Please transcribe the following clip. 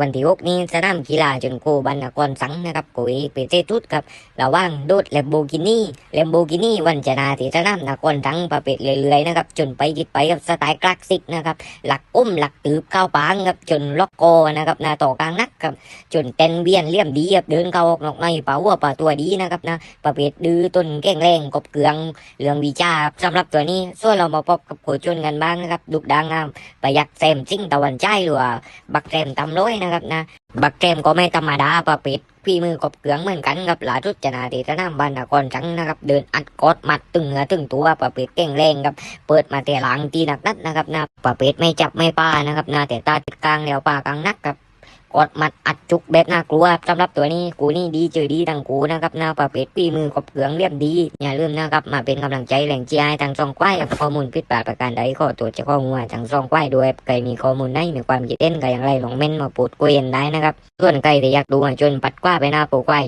วันที่หกนี้สนามกีฬาจนโกบันนกรสังนะครับโกยเปเตทุดครับระหว่างโดดแลมโบกินี่แลมโบกินี่วันชนะที่สนามนกรสังประเภทเรื่อยๆนะครับจนไปกิดไปกับสไตล์คลาสสิกนะครับหลักอุ้มหลักตืบเข้าปางครับจนล็อกโกนะครับนาต่อกลางนักครับจนเต้นเบียนเลี่ยมดีครับเดินเข้าออกนอกในเป่าหัวเป่าตัวดีนะครับนะประเภทดื้อต้นแก้งแรงกบเกลืองเรืองวิจาสำหรับตัวนี้ส่วนเรามาพบกับโคชนกันบ้างนะครับดุกดังงามประยัดแซมซิ่งตะวันใจหรือว่าบักแซมตำร้อยนะครับนะ บักแกมก็ไม่ธรรมดาประปิดพี่มือกบเกลืองเหมือนกันกับหลาทุจนาตีสนามบ้านนครจังนะครับเดินอัดกอดมัดตึงเนื้อตึงตัวประปิดเก่งแรงครับเปิดมาแต่หลังตีหนักนัดนะครับนะประปิดไม่จับไม่ป้านะครับนะแต่ตาติดกลางแล้วป้ากลางนักครับ อดมัดอัดจุกแบบน่ากลัวสำหรับตัวนี้กูนี่ดีเจอดีดังกูนะครับนาประเภทปีมือกบเกืองเรียบดี อย่าลืมนะครับมาเป็นกำลังใจแรงจีไอทางซองควายข้อมูลพิดปาดประการใดขอตรวจเจะข้อมูลทางซองควายด้วยใครมีข้อมูลได้มีความคิดเห็นก็อย่างไรลองเม้นมาปูดกุยนได้นะครับส่วนใครที่อยากดูจนปัดกว้าไปหน้าโปรควาย